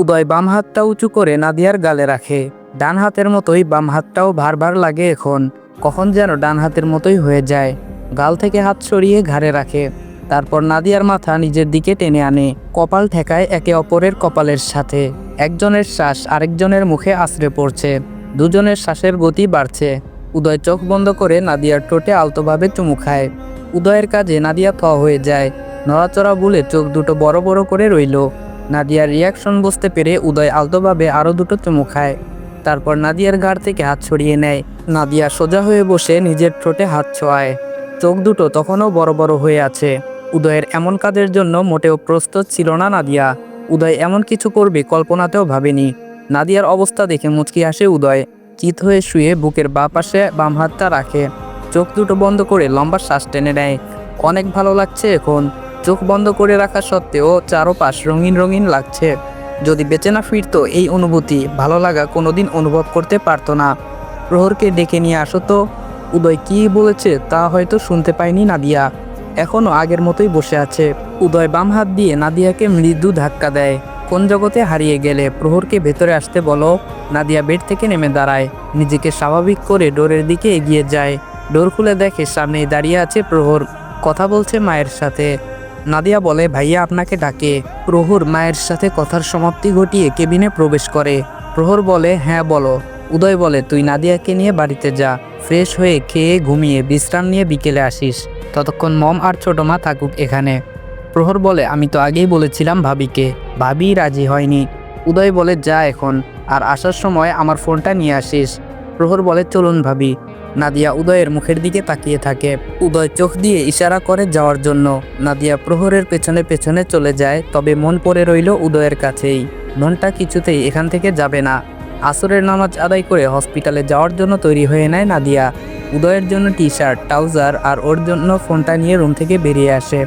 উদয় বাম হাতটা উঁচু করে নাদিয়ার গালে রাখে। ডান হাতের মতোই বাম হাতটাও ভার ভার লাগে এখন। কখন যেন ডান হাতের মতোই হয়ে যায়। গাল থেকে হাত সরিয়ে ঘাড়ে রাখে। তারপর নাদিয়ার মাথা নিজের দিকে টেনে আনে। কপাল ঠেকায় একে অপরের কপালের সাথে। একজনের শ্বাস আরেকজনের মুখে আশ্রে পড়ছে। দুজনের শ্বাসের গতি বাড়ছে। উদয় চোখ বন্ধ করে নাদিয়ার ঠোঁটে আলতোভাবে চুমু খায়। উদয়ের কাজে নাদিয়া থ হয়ে যায়। নড়াচড়া বলে চোখ দুটো বড় বড় করে রইল। নাদিয়ার রিয়াকশন বুঝতে পেরে উদয় আলতোভাবে আরও দুটো চুমু খায়। তারপর নাদিয়ার ঘাড় থেকে হাত ছড়িয়ে নেয়। নাদিয়া সোজা হয়ে বসে নিজের ঠোঁটে হাত ছোঁয়ায়। চোখ দুটো তখনও বড় বড় হয়ে আছে। উদয়ের এমন কাজের জন্য মোটেও প্রস্তুত ছিল না নাদিয়া। উদয় এমন কিছু করবে কল্পনাতেও ভাবেনি। নাদিয়ার অবস্থা দেখে মুচকি আসে উদয়। চিত হয়ে শুয়ে বুকের বা পাশে বাম হাতটা রাখে। চোখ দুটো বন্ধ করে লম্বা শ্বাস টেনে নেয়। অনেক ভালো লাগছে এখন। চোখ বন্ধ করে রাখা সত্ত্বেও চারোপাশ রঙিন রঙিন লাগছে। যদি বেঁচে না ফিরতো এই অনুভূতি, ভালো লাগা কোনোদিন অনুভব করতে পারতো না। প্রহরকে ডেকে নিয়ে আসো তো। উদয় কী বলেছে তা হয়তো শুনতে পায়নি নাদিয়া। এখনও আগের মতোই বসে আছে। উদয় বাম হাত দিয়ে নাদিয়াকে মৃদু ধাক্কা দেয়। কোন জগতে হারিয়ে গেলে প্রহরকে ভেতরে আসতে বলো। নাদিয়া বেড থেকে নেমে দাঁড়ায়। নিজেকে স্বাভাবিক করে ডোরের দিকে এগিয়ে যায়। ডোর খুলে দেখে সামনেই দাঁড়িয়ে আছে প্রহর। কথা বলছে মায়ের সাথে। নাদিয়া বলে, ভাইয়া আপনাকে ডাকে। প্রহর মায়ের সাথে কথার সমাপ্তি ঘটিয়ে কেবিনে প্রবেশ করে। প্রহর বলে হ্যাঁ বলো। উদয় বলে, তুই নাদিয়াকে নিয়ে বাড়িতে যা। ফ্রেশ হয়ে খেয়ে ঘুমিয়ে বিশ্রাম নিয়ে বিকেলে আসিস। ততক্ষণ মম আর ছোট মা থাকুক এখানে। প্রহর বলে, আমি তো আগেই বলেছিলাম ভাবিকে। ভাবি রাজি হয়নি। উদয় বলে, যা এখন। আর আসার সময় আমার ফোনটা নিয়ে আসিস। প্রহর বলে, চলুন ভাবি। নাদিয়া উদয়ের মুখের দিকে তাকিয়ে থাকে। উদয় চোখ দিয়ে ইশারা করে যাওয়ার জন্য। নাদিয়া প্রহরের পেছনে পেছনে চলে যায়, তবে মন পড়ে রইল উদয়ের কাছেই। মনটা কিছুতেই এখান থেকে যাবে না। আসরের নামাজ আদায় করে হসপিটালে যাওয়ার জন্য তৈরি হয়ে নেয় নাদিয়া। উদয়ের জন্য টি শার্ট ট্রাউজার আর ওর জন্য ফোনটা নিয়ে রুম থেকে বেরিয়ে আসে।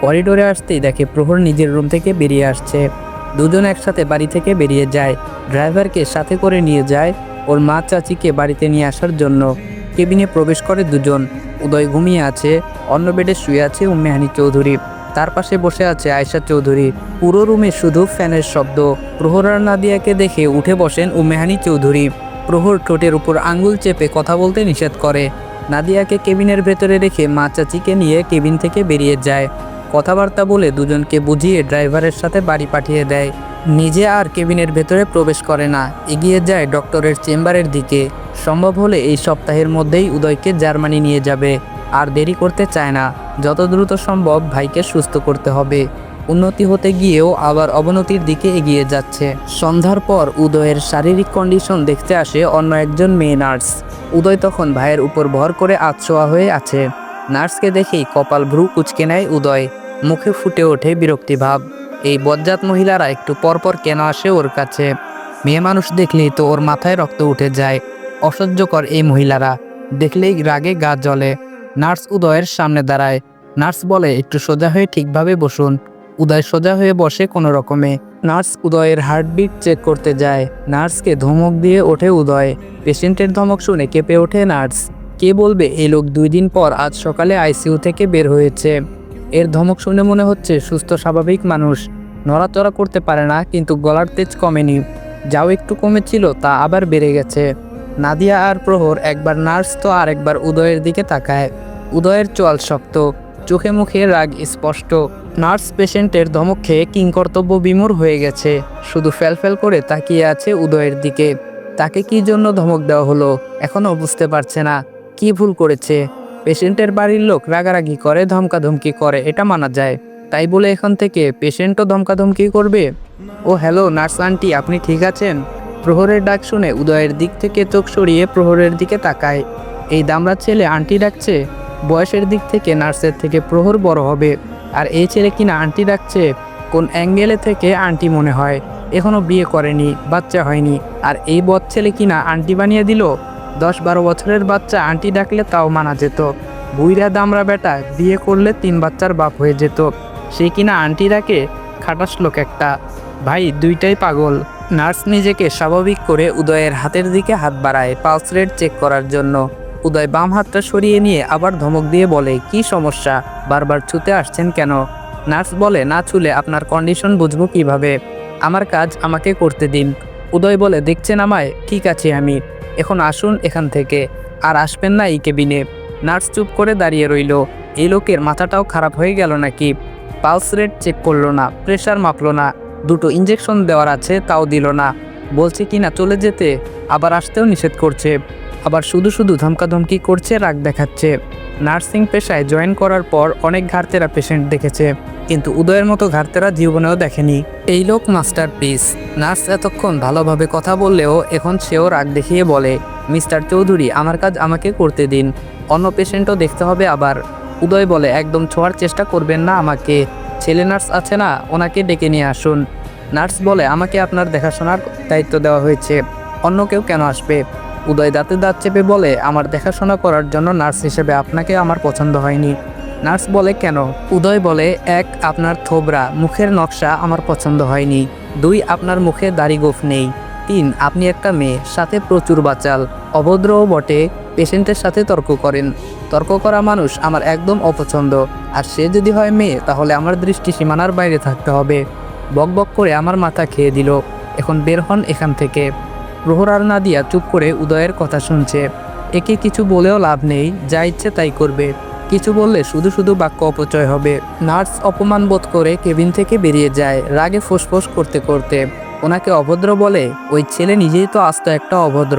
করিডোরে আসতেই দেখে প্রহর নিজের রুম থেকে বেরিয়ে আসছে। দুজন একসাথে বাড়ি থেকে বেরিয়ে যায়। ড্রাইভারকে সাথে করে নিয়ে যায় ওর মা চাচিকে বাড়িতে নিয়ে আসার জন্য। কেবিনে প্রবেশ করে দুজন। উদয় ঘুমিয়ে আছে, অন্য বেডে শুয়ে আছে উম্মেহানি চৌধুরী। তার পাশে বসে আছে আয়শা চৌধুরী। পুরো রুমে শুধু ফ্যানের শব্দ। প্রহরার নাদিয়াকে দেখে উঠে বসেন উম্মেহানি চৌধুরী। প্রহর ঠোঁটের উপর আঙ্গুল চেপে কথা বলতে নিষেধ করে। নাদিয়াকে কেবিনের ভেতরে রেখে মা চাচিকে নিয়ে কেবিন থেকে বেরিয়ে যায়। কথাবার্তা বলে দুজনকে বুঝিয়ে ড্রাইভারের সাথে বাড়ি পাঠিয়ে দেয়। নিজে আর কেবিনের ভেতরে প্রবেশ করে না। এগিয়ে যায় ডক্টরের চেম্বারের দিকে। সম্ভব হলে এই সপ্তাহের মধ্যেই উদয়কে জার্মানি নিয়ে যাবে। আর দেরি করতে চায় না। যত দ্রুত সম্ভব ভাইকে সুস্থ করতে হবে। উন্নতি হতে গিয়েও আবার অবনতির দিকে এগিয়ে যাচ্ছে। সন্ধ্যার পর উদয়ের শারীরিক কন্ডিশন দেখতে আসে অন্য একজন মেয়ে নার্স। উদয় তখন ভাইয়ের উপর ভর করে আতশোয়া হয়ে আছে। নার্সকে দেখেই কপাল ভ্রু কুচকে নেয় উদয়। মুখে ফুটে ওঠে বিরক্তিভাব এই বজ্জাত মহিলারা একটু পরপর কেন আসে ওর কাছে? মেয়ে মানুষ দেখলেই তো ওর মাথায় রক্ত উঠে যায়। অসহ্যকর এই মহিলারা। দেখলেই রাগে গা জ্বলে। নার্স উদয়ের সামনে দাঁড়ায়। নার্স বলে, একটু সোজা হয়ে ঠিকভাবে বসুন। উদয় সোজা হয়ে বসে কোনো রকমে। নার্স উদয়ের হার্টবিট চেক করতে যায়। নার্সকে ধমক দিয়ে ওঠে উদয়। পেশেন্টের ধমক শুনে কেঁপে ওঠে নার্স। কে বলবে এই লোক দুই দিন পর আজ সকালে আইসিইউ থেকে বের হয়েছে। এর ধমক শুনে মনে হচ্ছে, সুস্থ, স্বাভাবিক মানুষ। নড়াচড়া করতে পারে না, কিন্তু গলার তেজ কমেনি। যাও একটু কমেছিল, তা আবার বেড়ে গেছে। নাদিয়া আর প্রহর একবার নার্স তো আর একবার উদয়ের দিকে তাকায়। উদয়ের চোয়াল শক্ত, চোখে মুখে রাগ স্পষ্ট। নার্স পেশেন্টের ধমক খেয়ে কিংকর্তব্য বিমূর হয়ে গেছে। শুধু ফেলফেল করে তাকিয়ে আছে উদয়ের দিকে। তাকে কি জন্য ধমক দেওয়া হলো এখনও বুঝতে পারছে না। কি ভুল করেছে? পেশেন্টের বাড়ির লোক রাগারাগি করে, ধমকাধমকি করে, এটা মানা যায়। তাই বলে এখন থেকে পেশেন্টও ধমকাধমকি করবে? ও, হ্যালো, নার্স আন্টি, আপনি ঠিক আছেন? প্রহরের ডাক শুনে উদয়ের দিক থেকে চোখ সরিয়ে প্রহরের দিকে তাকায়। এই দামড়া ছেলে আন্টি ডাকছে, বয়সের দিক থেকে নার্সের থেকে প্রহর বড় হবে। আর এই ছেলে কিনা আন্টি ডাকছে, কোন অ্যাঙ্গেলে থেকে আন্টি মনে হয়। এখনও বিয়ে করেনি, বাচ্চা হয়নি। আর এই বদ ছেলে কিনা আন্টি বানিয়ে দিল? দশ বারো বছরের বাচ্চা আন্টি ডাকলে তাও মানা যেত। বুইরা দামরা বেটা বিয়ে করলে তিন বাচ্চার বাপ হয়ে যেত। সে কিনা আন্টি ডাকে, খাটাস লোক একটা। ভাই, দুইটাই পাগল। নার্স নিজেকে স্বাভাবিক করে উদয়ের হাতের দিকে হাত বাড়ায় পালস রেট চেক করার জন্য। উদয় বাম হাতটা সরিয়ে নিয়ে আবার ধমক দিয়ে বলে, কি সমস্যা? বারবার ছুতে আসছেন কেন? নার্স বলে, না ছুলে আপনার কন্ডিশন বুঝব কীভাবে? আমার কাজ আমাকে করতে দিন। উদয় বলে, দেখছেন আমায়? ঠিক আছে আমি। এখন আসুন এখান থেকে। আর আসবেন না এই কেবিনে। নার্স চুপ করে দাঁড়িয়ে রইল। এই লোকের মাথাটাও খারাপ হয়ে গেল নাকি? পালস রেট চেক করল না প্রেশার মাপলো না। দুটো ইঞ্জেকশন দেওয়ার আছে, তাও দিল না। বলছে কি না, চলে যেতে। আবার আসতেও নিষেধ করছে। আবার শুধু শুধু ধমকাধমকি করছে, রাগ দেখাচ্ছে। নার্সিং পেশায় জয়েন করার পর অনেক ঘাটতেরা পেশেন্ট দেখেছে। কিন্তু উদয়ের মতো ঘাটতেরা জীবনেও দেখেনি। এই লোক মাস্টার পিস নার্স এতক্ষণ ভালোভাবে কথা বললেও এখন সেও রাগ দেখিয়ে বলে, মিস্টার চৌধুরী, আমার কাজ আমাকে করতে দিন। অন্য পেশেন্টও দেখতে হবে আবার। উদয় বলে, একদম ছোঁয়ার চেষ্টা করবেন না আমাকে। ছেলে নার্স আছে না, ওনাকে ডেকে নিয়ে আসুন। নার্স বলে, আমাকে আপনার দেখাশোনার দায়িত্ব দেওয়া হয়েছে। অন্য কেউ কেন আসবে? উদয় দাঁতে দাঁত চেপে বলে, আমার দেখাশোনা করার জন্য নার্স হিসেবে আপনাকে আমার পছন্দ হয়নি। নার্স বলে, কেন? উদয় বলে, এক, আপনার থোবরা, মুখের নকশা আমার পছন্দ হয়নি। দুই, আপনার মুখে দাড়ি গোফ নেই। তিন, আপনি একটা মেয়ে, সাথে প্রচুর বাচাল। অভদ্রও বটে, পেশেন্টের সাথে তর্ক করেন। তর্ক করা মানুষ আমার একদম অপছন্দ। আর সে যদি হয় মেয়ে, তাহলে আমার দৃষ্টি সীমানার বাইরে থাকতে হবে। বক বক করে আমার মাথা খেয়ে দিল। এখন বের হন এখান থেকে। প্রহরার নাদিয়া চুপ করে উদয়ের কথা শুনছে। একে কিছু বলেও লাভ নেই, যা ইচ্ছে তাই করবে। কিছু বললে শুধু শুধু বাক্য অপচয় হবে। নার্স অপমান বোধ করে কেবিন থেকে বেরিয়ে যায়, রাগে ফোসফোস করতে করতে। ওনাকে অভদ্র বলে, ওই ছেলে নিজেই তো আস্ত একটা অভদ্র।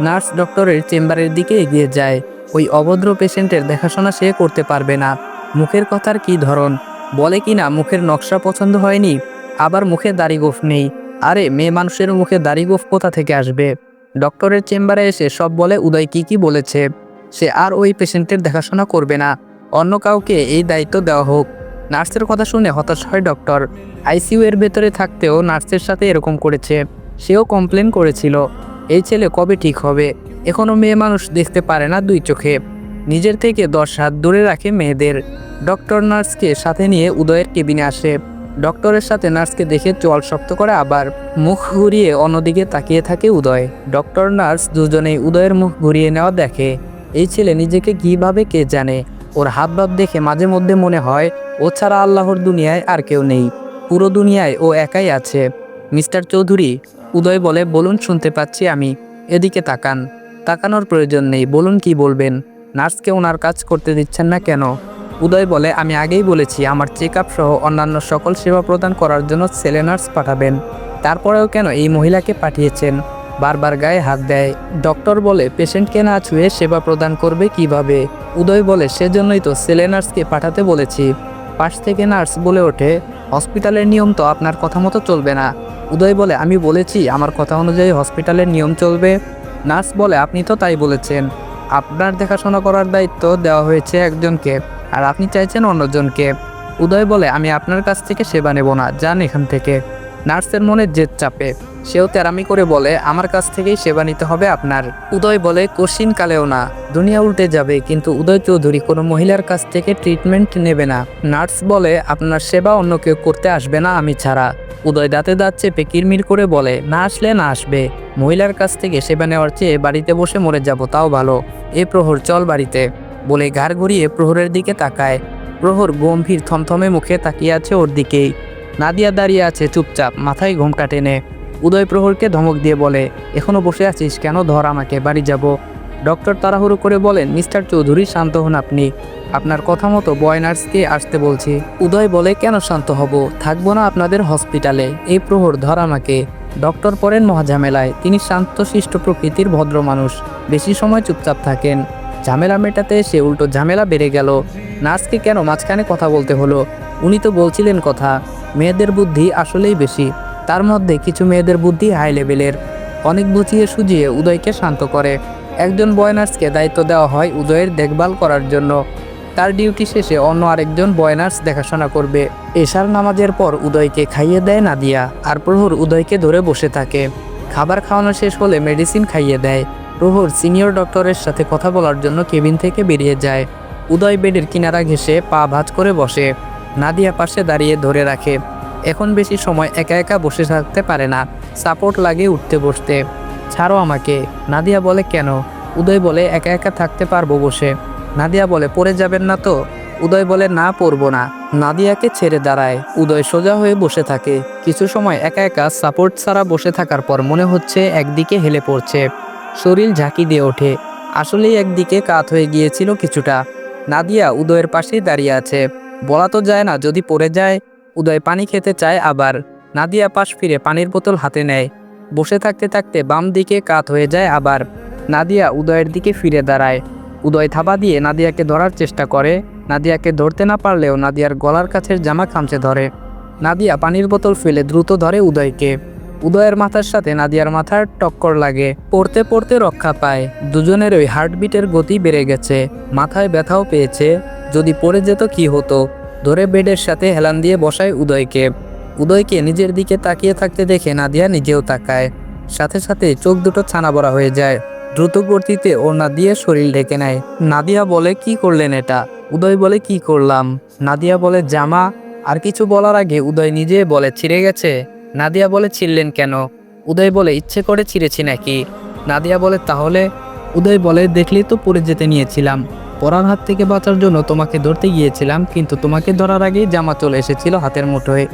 নার্স ডক্টরের চেম্বারের দিকে এগিয়ে যায়। ওই অভদ্র পেশেন্টের দেখাশোনা সে করতে পারবে না। মুখের কথার কি ধরন? বলে কি না মুখের নকশা পছন্দ হয়নি? আবার মুখে দাড়ি গোফ নেই। আরে, মেয়ে মানুষের মুখে দাড়ি গোফ কোথা থেকে আসবে? ডক্টরের চেম্বারে এসে সব বলে উদয় কি কি বলেছে। সে আর ওই পেশেন্টের দেখাশোনা করবে না। অন্য কাউকে এই দায়িত্ব দেওয়া হোক। নার্সের কথা শুনে হতাশ হয় ডক্টর। আইসিইউ এর ভেতরে থাকতেও নার্সের সাথে এরকম করেছে। সেও কমপ্লেন করেছিল। এই ছেলে কবে ঠিক হবে? এখনও মেয়ে মানুষ দেখতে পারে না দুই চোখে। নিজের থেকে দশ হাত দূরে রাখে মেয়েদের। ডক্টর নার্সকে সাথে নিয়ে উদয়ের কেবিনে আসে। ডক্টরের সাথে নার্সকে দেখে চল শক্ত করে আবার মুখ ঘুরিয়ে অন্যদিকে তাকিয়ে থাকে উদয়। ডক্টর নার্স দুজনেই উদয়ের মুখ ঘুরিয়ে নেওয়া দেখে। এই ছেলে নিজেকে কীভাবে কে জানে? ওর হাবভাব দেখে মাঝে মধ্যে মনে হয়, ও ছাড়া আল্লাহর দুনিয়ায় আর কেউ নেই। পুরো দুনিয়ায় ও একাই আছে। মিস্টার চৌধুরী, উদয় বলে, বলুন, শুনতে পাচ্ছি আমি। এদিকে তাকান। তাকানোর প্রয়োজন নেই, বলুন কি বলবেন? নার্সকে ওনার কাজ করতে দিচ্ছেন না কেন? উদয় বলে, আমি আগেই বলেছি, আমার চেক সহ অন্যান্য সকল সেবা প্রদান করার জন্য ছেলে নার্স পাঠাবেন। তারপরেও কেন এই মহিলাকে পাঠিয়েছেন? বারবার গায়ে হাত দেয়। ডক্টর বলে, পেশেন্টকে না ছুঁয়ে সেবা প্রদান করবে কীভাবে? উদয় বলে, সেজন্যই তো ছেলে নার্সকে পাঠাতে বলেছি। পাশ থেকে নার্স বলে ওঠে, হসপিটালের নিয়ম তো আপনার কথা মতো চলবে না। উদয় বলে, আমি বলেছি, আমার কথা অনুযায়ী হসপিটালের নিয়ম চলবে। নার্স বলে, আপনি তো তাই বলেছেন। আপনার দেখাশোনা করার দায়িত্ব দেওয়া হয়েছে একজনকে, আর আপনি চাইছেন অন্যজনকে। উদয় বলে, আমি আপনার কাছ থেকে সেবা নেব না, যান এখান থেকে। নার্সের মনে জেদ চাপে। সেও তেরামি করে বলে, আমার কাছ থেকেই সেবা নিতে হবে আপনার। উদয় বলে কশিন কালেও না, দুনিয়া উল্টে যাবে, কিন্তু উদয় চৌধুরী কোনো মহিলার কাছ থেকে ট্রিটমেন্ট নেবে না। নার্স বলে, আপনার সেবা অন্য কেউ করতে আসবে না আমি ছাড়া। উদয় দাঁতে দাঁত চেপে কিরমির করে বলে, না আসলে না আসবে। মহিলার কাছ থেকে সেবা নেওয়ার চেয়ে বাড়িতে বসে মরে যাব, তাও ভালো। এ প্রহর চল বাড়িতে। বলে ঘাড় ঘুরিয়ে প্রহরের দিকে তাকায়। প্রহর গম্ভীর থমথমে মুখে তাকিয়ে আছে ওর দিকেই। নাদিয়া দাঁড়িয়ে আছে চুপচাপ, মাথায় ঘোমটা টেনে। উদয় প্রহরকে ধমক দিয়ে বলে, এখনও বসে আছিস কেন? ধর আমাকে, বাড়ি যাব। ডক্টর তাড়াহুড়ো করে বলেন, মিস্টার চৌধুরী, শান্ত হন আপনি। আপনার কথা মতো বয় নার্সকে আসতে বলছি। উদয় বলে, কেন শান্ত হব? থাকব না আপনাদের হসপিটালে। এই প্রহর, ধর আমাকে। ডক্টর পড়েন মহাঝামেলায়। তিনি শান্তশিষ্ট প্রকৃতির ভদ্র মানুষ। বেশি সময় চুপচাপ থাকেন। ঝামেলা মেটাতে এসে উল্টো ঝামেলা বেড়ে গেল। নার্সকে কেন? মাঝখানে কথা বলতে হলো। উনি তো বলছিলেন কথা। মেয়েদের বুদ্ধি আসলেই বেশি। তার মধ্যে কিছু মেয়েদের বুদ্ধি হাই লেভেলের অনেক বুঝিয়ে সুঝিয়ে উদয়কে শান্ত করে। একজন বয়নার্সকে দায়িত্ব দেওয়া হয় উদয়ের দেখভাল করার জন্য। তার ডিউটি শেষে অন্য আরেকজন বয়নার্স দেখাশোনা করবে। এশার নামাজের পর উদয়কে খাইয়ে দেয় নাদিয়া আর প্রহর উদয়কে ধরে বসে থাকে। খাবার খাওয়ানো শেষ হলে মেডিসিন খাইয়ে দেয়। প্রহর সিনিয়র ডক্টরের সাথে কথা বলার জন্য কেবিন থেকে বেরিয়ে যায়। উদয় বেডের কিনারা ঘেঁষে পা ভাঁজ করে বসে। নাদিয়া পাশে দাঁড়িয়ে ধরে রাখে। এখন বেশি সময় একা একা বসে থাকতে পারে না সাপোর্ট লাগে উঠতে বসতে। ছাড়ো আমাকে। নাদিয়া বলে, কেন? উদয় বলে, একা একা থাকতে পারব বসে। নাদিয়া বলে, পড়ে যাবেন না তো? উদয় বলে, না, পড়ব না। নাদিয়াকে ছেড়ে দাঁড়ায়। উদয় সোজা হয়ে বসে থাকে। কিছু সময় একা একা সাপোর্ট ছাড়া বসে থাকার পর মনে হচ্ছে একদিকে হেলে পড়ছে। শরীর ঝাঁকি দিয়ে ওঠে। আসলেই একদিকে কাত হয়ে গিয়েছিল কিছুটা। নাদিয়া উদয়ের পাশেই দাঁড়িয়ে আছে। বলা তো যায় না, যদি পড়ে যায়, উদয় পানি খেতে চায় আবার। নাদিয়া পাশ ফিরে পানির বোতল হাতে নেয়। বসে থাকতে থাকতে বাম দিকে কাত হয়ে যায় আবার। নাদিয়া উদয়ের দিকে ফিরে দাঁড়ায়। উদয় থাবা দিয়ে নাদিয়াকে ধরার চেষ্টা করে। নাদিয়াকে ধরতে না পারলেও নাদিয়ার গলার কাছের জামা খামচে ধরে। নাদিয়া পানির বোতল ফেলে দ্রুত ধরে উদয়কে। উদয়ের মাথার সাথে নাদিয়ার মাথার টক্কর লাগে। পড়তে পড়তে রক্ষা পায়। দুজনের ওই হার্টবিটের গতি বেড়ে গেছে। মাথায় ব্যথাও পেয়েছে। যদি পড়ে যেত কি হতো? ধরে বেডের সাথে হেলান দিয়ে বসায় উদয়কে। উদয়কে নিজের দিকে তাকিয়ে থাকতে দেখে নাদিয়া নিজেও তাকায়। সাথে সাথে চোখ দুটো ছানা বড়া হয়ে যায়। দ্রুত গতিতে ওড়না দিয়ে শরীর ঢেকে নেয়। নাদিয়া বলে, কি করলেন এটা? উদয় বলে, কি করলাম? নাদিয়া বলে, জামা। আর কিছু বলার আগে উদয় নিজে বলে, ছিঁড়ে গেছে? নাদিয়া বলে ছিঁড়লেন কেন? উদয় বলে, ইচ্ছে করে ছিঁড়েছি নাকি? নাদিয়া বলে, তাহলে? উদয় বলে, দেখলেই তো পড়ে যেতে নিয়েছিলাম। পরার হাত থেকে বাঁচার জন্য তোমাকে ধরতে গিয়েছিলাম, কিন্তু তোমাকে ধরার আগেই জামা চলে এসেছিল হাতের মুঠোয়।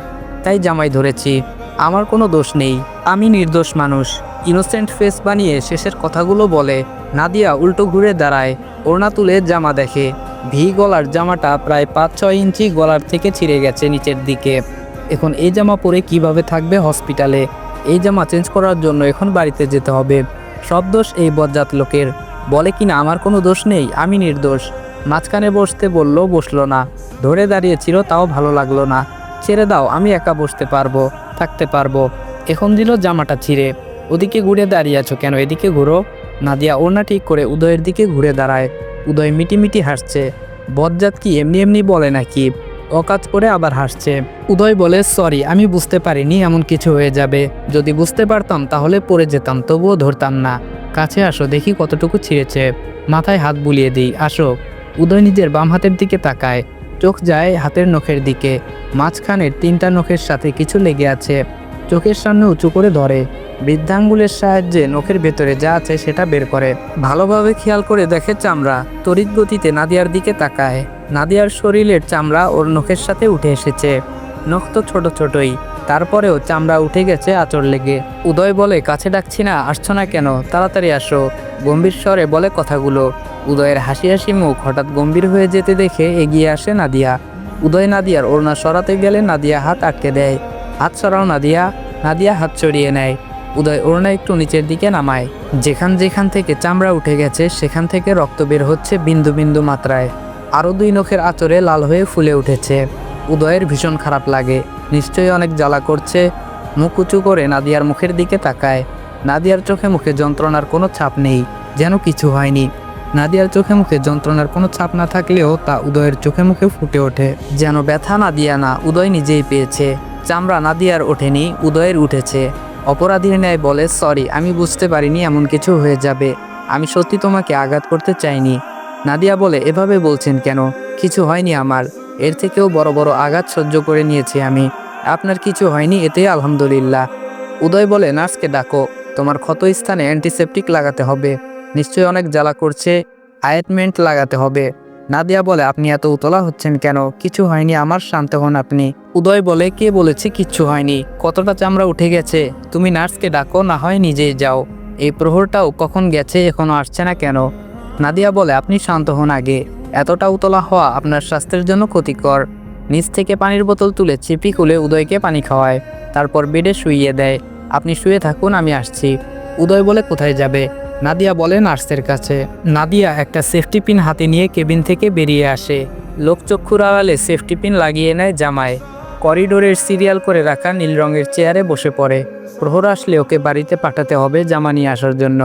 তাই জামাই ধরেছি। আমার কোনো দোষ নেই। আমি নির্দোষ মানুষ। ইনোসেন্ট ফেস বানিয়ে শেষের কথাগুলো বলে, নাদিয়া, উল্টো ঘুরে দাঁড়ায়। ওড়না তুলে জামা দেখে। ভি গলার জামাটা প্রায় পাঁচ ছয় ইঞ্চি গলার থেকে ছিঁড়ে গেছে নিচের দিকে। এখন এই জামা পরে কীভাবে থাকবে হসপিটালে? এই জামা চেঞ্জ করার জন্য এখন বাড়িতে যেতে হবে। সব দোষ এই বজ্জাত লোকের। বলে কিনা আমার কোনো দোষ নেই? আমি নির্দোষ। মাঝখানে বসতে বলল, বসল না। ধরে দাঁড়িয়েছিল, তাও ভালো লাগল না। ছেড়ে দাও, আমি একা বসতে পারব, থাকতে পারব। এখন দিল জামাটা ছিঁড়ে। ওদিকে ঘুরে দাঁড়িয়ে আছো কেন? এদিকে ঘুরো। নাদিয়া ওড়না ঠিক করে উদয়ের দিকে ঘুরে দাঁড়ায়। উদয় মিটিমিটি হাসছে। বজ্জাত কি এমনি এমনি বলে নাকি? অকাজ করে আবার হাসছে। উদয় বলে, সরি, আমি বুঝতে পারিনি এমন কিছু হয়ে যাবে। যদি বুঝতে পারতাম তাহলে পড়ে যেতাম, তবুও ধরতাম না। কাছে আসো, দেখি কতটুকু ছিঁড়েছে। মাথায় হাত বুলিয়ে দিই, আসো। উদয় নিজের বাম হাতের দিকে তাকায়। চোখ যায় হাতের নখের দিকে। মাঝখানের তিনটা নখের সাথে কিছু লেগে আছে। চোখের সামনে উঁচু করে ধরে। বৃদ্ধাঙ্গুলের সাহায্যে নখের ভেতরে যা আছে সেটা বের করে। ভালোভাবে খেয়াল করে দেখে চামড়া তড়িৎ গতিতে নাদিয়ার দিকে তাকায়। নাদিয়ার শরীরের চামড়া ওর নখের সাথে উঠে এসেছে। নখ তো ছোট ছোটই। তারপরেও চামড়া উঠে গেছে আচর লেগে। উদয় বলে, কাছে ডাকছি না, আসছো না কেন? তাড়াতাড়ি আসো। গম্ভীর স্বরে বলে কথাগুলো। উদয়ের হাসি হাসি মুখ হঠাৎ গম্ভীর হয়ে যেতে দেখে এগিয়ে আসে নাদিয়া। উদয় নাদিয়ার ওড়না সরাতে গেলে নাদিয়া হাত আটকে দেয়। হাত সরাও নাদিয়া। নাদিয়া হাত চড়িয়ে নেয়। উদয় ওড়না একটু নিচের দিকে নামায়। যেখান যেখান থেকে চামড়া উঠে গেছে, সেখান থেকে রক্ত বের হচ্ছে বিন্দু বিন্দু মাত্রায়। আরও দুই নখের আচরে লাল হয়ে ফুলে উঠেছে। উদয়ের ভীষণ খারাপ লাগে। নিশ্চয়ই অনেক জ্বালা করছে। মুখ উঁচু করে নাদিয়ার মুখের দিকে তাকায়। নাদিয়ার চোখে মুখে যন্ত্রণার কোনো ছাপ নেই, যেন কিছু হয়নি। নাদিয়ার চোখে মুখে যন্ত্রণার কোনো ছাপ না থাকলেও তা উদয়ের চোখে মুখে ফুটে ওঠে। যেন ব্যথা নাদিয়া না, উদয় নিজেই পেয়েছে। চামড়া নাদিয়ার ওঠেনি, উদয়ের উঠেছে। অপরাধীর ন্যায় বলে, সরি, আমি বুঝতে পারিনি এমন কিছু হয়ে যাবে। আমি সত্যি তোমাকে আঘাত করতে চাইনি। নাদিয়া বলে, এভাবে বলছেন কেন? কিছু হয়নি আমার। এর থেকেও বড় বড় আঘাত সহ্য করে নিয়েছি আমি। আপনার কিছু হয়নি এতে আলহামদুলিল্লাহ। উদয় বলে, নার্সকে ডাকো। তোমার ক্ষত স্থানে অ্যান্টিসেপটিক লাগাতে হবে। নিশ্চয়ই অনেক জ্বালা করছে। আয়েটমেন্ট লাগাতে হবে। নাদিয়া বলে, আপনি এত উতলা হচ্ছেন কেন? কিছু হয়নি আমার, শান্ত হন আপনি। উদয় বলে, কে বলেছে কিচ্ছু হয়নি? কতটা চামড়া উঠে গেছে? তুমি নার্সকে ডাকো, না হয় নিজেই যাও। এই প্রহরটাও কখন গেছে, এখনও আসছে না কেন? নাদিয়া বলে, আপনি শান্ত হন আগে। এতটা উতলা হওয়া আপনার স্বাস্থ্যের জন্য ক্ষতিকর। নিচ থেকে পানির বোতল তুলে চিপি খুলে উদয়কে পানি খাওয়ায়। তারপর বেডে শুইয়ে দেয়। আপনি শুয়ে থাকুন, আমি আসছি। উদয় বলে, কোথায় যাবে? নাদিয়া বলে, নার্সের কাছে। নাদিয়া একটা সেফটি পিন হাতে নিয়ে কেবিন থেকে বেরিয়ে আসে। লোকচক্ষুর আড়ালে সেফটি পিন লাগিয়ে নেয় জামায়। করিডোরের সিরিয়াল করে রাখা নীল রঙের চেয়ারে বসে পড়ে। প্রহর আসলে ওকে বাড়িতে পাঠাতে হবে জামা নিয়ে আসার জন্য।